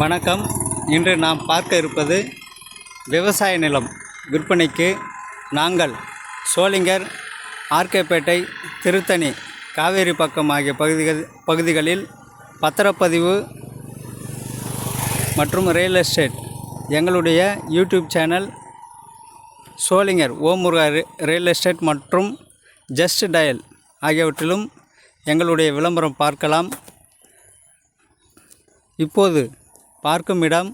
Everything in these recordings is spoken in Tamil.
வணக்கம். இன்று நாம் பார்க்க இருப்பது விவசாய நிலம். விற்பனைக்கு நாங்கள் சோளிங்கர் ஆர்கேப்பேட்டை திருத்தணி காவேரி பக்கம் ஆகிய பகுதிகள் பகுதிகளில் பத்திரப்பதிவு மற்றும் ரியல் எஸ்டேட் எங்களுடைய YouTube channel Sholinghur Omuruga real estate மற்றும் ஜஸ்ட் டயல் ஆகியவற்றிலும் எங்களுடைய விளம்பரம் பார்க்கலாம். இப்போது பார்க்கும் இடம்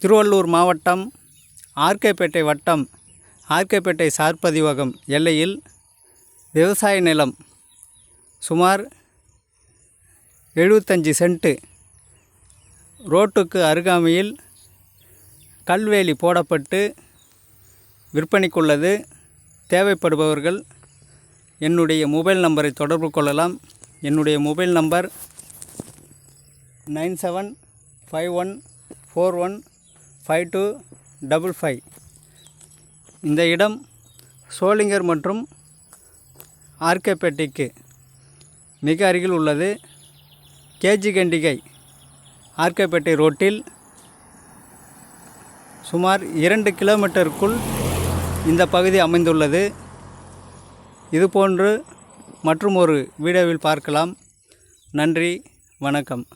திருவள்ளூர் மாவட்டம் ஆர்கேப்பேட்டை வட்டம் ஆர்கேப்பேட்டை சார்பதிவகம் எல்லையில் விவசாய நிலம் சுமார் எழுபத்தஞ்சி சென்ட்டு ரோட்டுக்கு அருகாமையில் கல்வேலி போடப்பட்டு விற்பனைக்குள்ளது. தேவைப்படுபவர்கள் என்னுடைய மொபைல் நம்பரை தொடர்பு கொள்ளலாம். என்னுடைய mobile number nine seven five one four one five two double five இந்த இடம் சோளிங்கர் மற்றும் ஆர்கேபேட்டைக்கு மிக அருகில் உள்ளது. கேஜி கண்டிகை ஆர்கேபேட்டை ரோட்டில் சுமார் இரண்டு கிலோமீட்டருக்குள் இந்த பகுதி அமைந்துள்ளது. இதுபோன்று மற்றும் ஒரு வீடியோவில் பார்க்கலாம். நன்றி வணக்கம்.